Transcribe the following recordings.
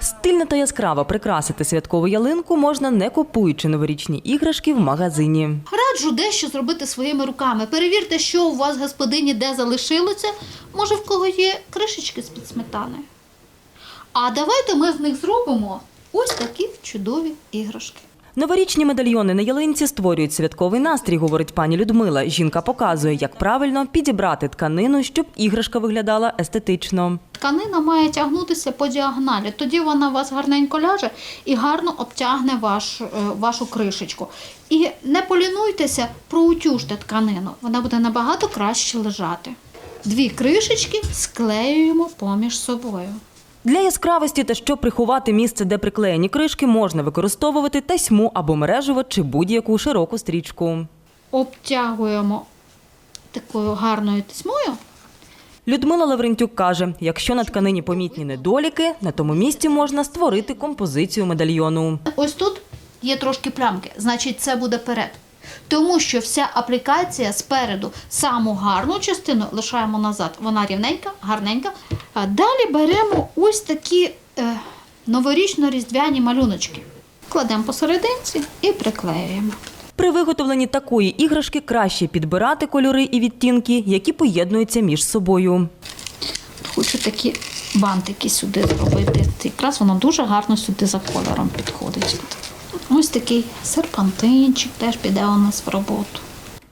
Стильно та яскраво прикрасити святкову ялинку можна не купуючи новорічні іграшки в магазині. Раджу дещо зробити своїми руками. Перевірте, що у вас господині де залишилося. Може, в кого є кришечки з-під сметани. А давайте ми з них зробимо ось такі чудові іграшки. Новорічні медальйони на ялинці створюють святковий настрій, говорить пані Людмила. Жінка показує, як правильно підібрати тканину, щоб іграшка виглядала естетично. Тканина має тягнутися по діагоналі. Тоді вона у вас гарненько ляже і гарно обтягне ваш, е, вашу кришечку. І не полінуйтеся, проутюжте тканину. Вона буде набагато краще лежати. Дві кришечки склеюємо поміж собою. Для яскравості та щоб приховати місце, де приклеєні кришки, можна використовувати тасьму або мережево чи будь-яку широку стрічку. Обтягуємо такою гарною тисьмою. Людмила Лаврентюк каже: якщо на тканині помітні недоліки, на тому місці можна створити композицію медальйону. Ось тут є трошки плямки, значить це буде перед. Тому що вся аплікація спереду саму гарну частину лишаємо назад. Вона рівненька, гарненька. А далі беремо ось такі е, новорічно-різдвяні малюночки. Кладемо посерединці і приклеюємо. При виготовленні такої іграшки краще підбирати кольори і відтінки, які поєднуються між собою. Хочу такі бантики сюди зробити. Якраз воно дуже гарно сюди за кольором підходить. Ось такий серпантинчик теж піде у нас в роботу.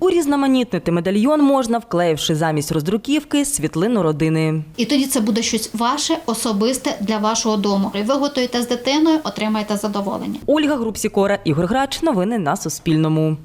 Урізноманітнити медальйон можна, вклеївши замість роздруківки світлину родини. І тоді це буде щось ваше, особисте для вашого дому. Ви готуєте з дитиною, отримаєте задоволення. Ольга Групсікора, Ігор Грач. Новини на Суспільному.